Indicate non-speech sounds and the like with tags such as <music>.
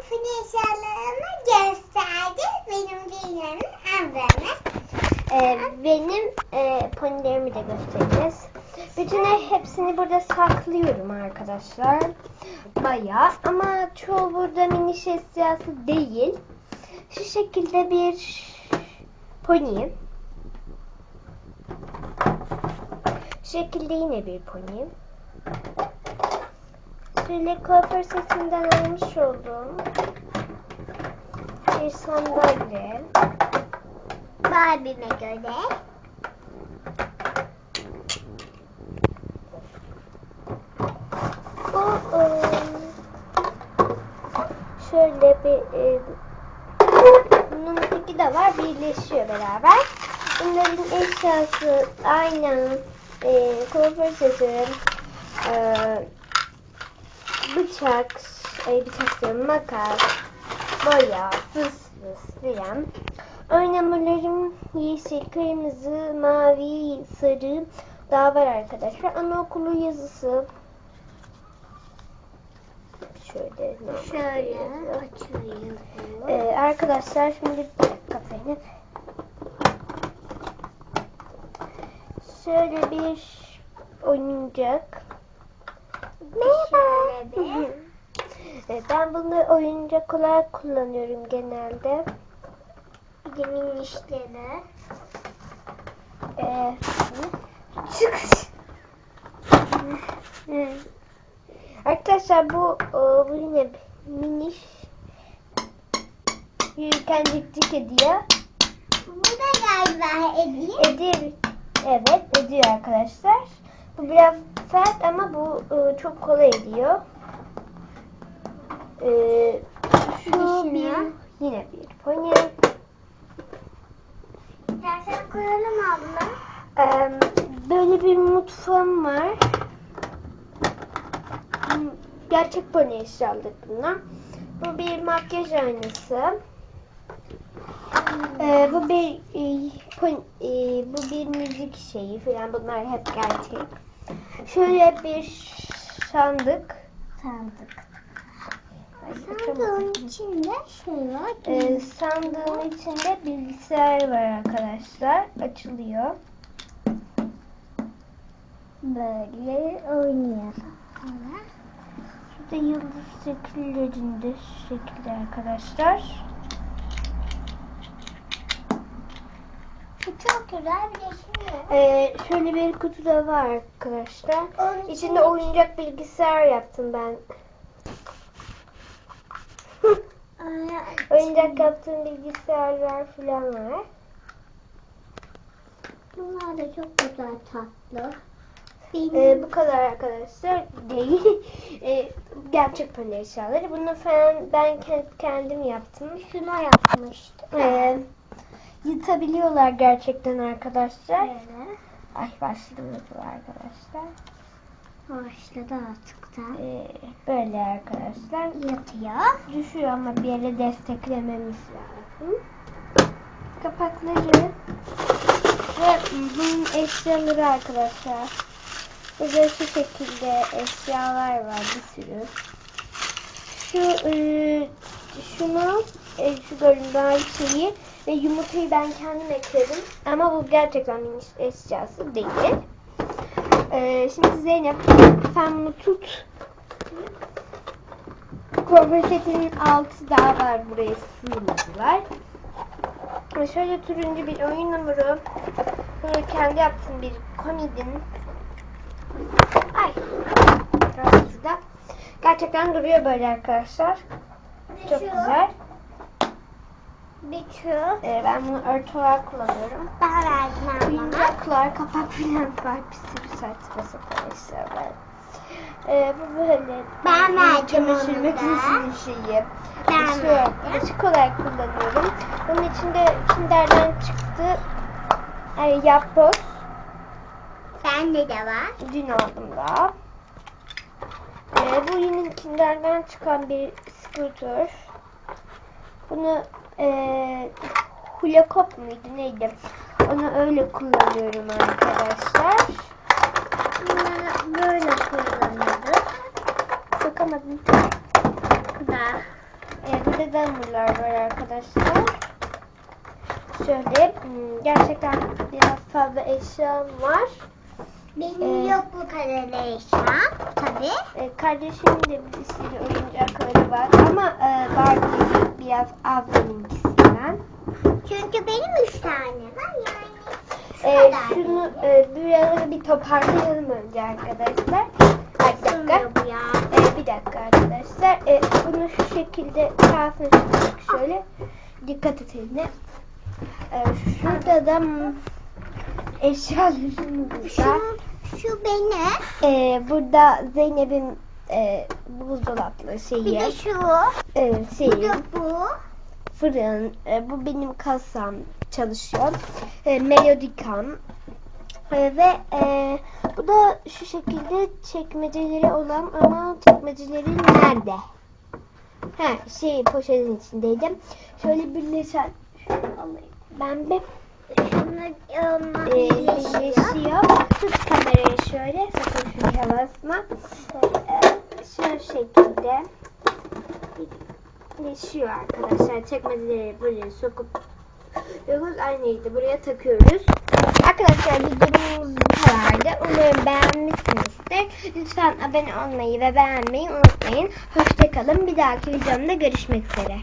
fil eşyalarını gösterdi. Benim dünyanın amblemi. Ee, benim e, ponilerimi de göstereceğiz. Bütün hepsini burada saklıyorum arkadaşlar. Bayağı ama çoğu burada miniş eşyası değil. Şu şekilde bir pony. Şu şekilde yine bir pony. Şöyle kuaför sesinden almış olduğum bir sandalye. Barbie'me göre. Bu e, şöyle bir e, bunun iki de var birleşiyor beraber. Bunların eşyası aynı e, kuaför sesi, e, bıçak, e, bıçak diyorum, makas, boya, fıs fıs filan. Oynamalarım yeşil, kırmızı, mavi, sarı daha var arkadaşlar. Anaokulu yazısı. Şöyle. Şöyle açıyoruz. Ee, arkadaşlar şimdi bir dakika Zeynep. Şöyle bir oyuncak. Bir. Evet, ben bunu oyuncak olarak kullanıyorum genelde. Bir de minişleri. Ee, çık. Arkadaşlar bu e, bu yine miniş yürürken dik ediyor. Bu da galiba hediye. Ediyor. Evet ediyor arkadaşlar. Bu biraz sert ama bu e, çok kolay ediyor. E, şu bir yine bir pony. İstersen koyalım abla. E, böyle bir mutfağım var. Hmm, Gerçek pony eşyaları bunlar. Bu bir makyaj aynası. E, bu bir e, pon- e, bu bir müzik şeyi falan bunlar hep gerçek. Şöyle bir sandık. Sandık. Sandığın içinde şey var. Ee, sandığın içinde bilgisayar var arkadaşlar. Açılıyor. Böyle oynuyor. Şurada yıldız şekillerinde şu şekilde arkadaşlar. Çok güzel bir şimdi. Ee, şöyle bir kutu da var arkadaşlar. Onun İçinde oyuncak bilgisayar yaptım ben. <laughs> oyuncak yaptığım bilgisayarlar falan var. Bunlar da çok güzel tatlı. Ee, bu kadar arkadaşlar değil. <laughs> Ee, gerçek pony eşyaları. Bunu falan ben kend- kendim yaptım. şuna yapmıştım. Ee, yutabiliyorlar gerçekten arkadaşlar. Böyle. Ay başladı arkadaşlar. Başladı artık da. Ee, böyle arkadaşlar. Yatıyor. Düşüyor ama bir yere desteklememiz lazım. Kapakları ve bunun eşyaları arkadaşlar. Burada şu şekilde eşyalar var bir sürü. Şu e, şunu e, şu görünen şeyi ve yumurtayı ben kendim ekledim. Ama bu gerçekten miniş eşyası değil. E, şimdi Zeynep sen bunu tut. Konversetinin altı daha var buraya sığmadılar. Ve Şöyle turuncu bir oyun hamuru. Bunu kendi yaptığım bir komedin. Ay. Gerçekten duruyor böyle arkadaşlar. Çok güzel. Bir. Ee, ben bunu örtü olarak kullanıyorum. Daha verdim ablama. Oyuncaklar, kapak <laughs> falan var. Bir sürü saçma sapan işler var. Ee, bu böyle. Ben verdim Çamaşır onu da. makinesinin şeyi. Ben Şu verdim. bulaşık olarak kullanıyorum. Bunun içinde Kinder'den çıktı. Ay, yapboz. Bende de var. Dün aldım daha. Ee, bu yine Kinder'den çıkan bir scooter. Bunu ee, Hulakop muydu neydi? Onu öyle kullanıyorum arkadaşlar. Bunları böyle kullanıyoruz. Sokamadım. Da Ee, burada da hamurlar var arkadaşlar. Şöyle hmm, gerçekten biraz fazla eşya var. Benim Ee, yok bu kadar eşya. Tabii. Ee, kardeşimin de bir sürü oyuncakları var ama e, Barbie biraz az benimkisinden. Çünkü benim üç tane var yani. Şu Ee, şunu e, buraları bir toparlayalım önce arkadaşlar. Ay, bir dakika. Ee, bir dakika arkadaşlar. Ee, bunu şu şekilde çıktık şöyle. Dikkat et eline. Ee, şurada da eşyalarımız var. Şu, şu benim. Ee, burada Zeynep'in e, buzdolaplı şeyi. Bir de şu. e, Bir şeyi. de bu. fırın, e, bu benim kasam çalışıyor. E, melodikam. E, ve e, bu da şu şekilde çekmeceleri olan ama çekmeceleri nerede? Ha şey poşetin içindeydim. Şöyle birleşen şöyle alayım. Ben bir Şunlar onlar e, birleşiyor. Tut kamerayı şöyle. Sakın şuraya basma. Şekilde birleşiyor arkadaşlar. Çekmeceleri buraya sokup Yokuz aynıyı da buraya takıyoruz. Arkadaşlar videomuz bu kadardı. Umarım beğenmişsinizdir. Lütfen abone olmayı ve beğenmeyi unutmayın. Hoşçakalın. Bir dahaki videomda görüşmek üzere.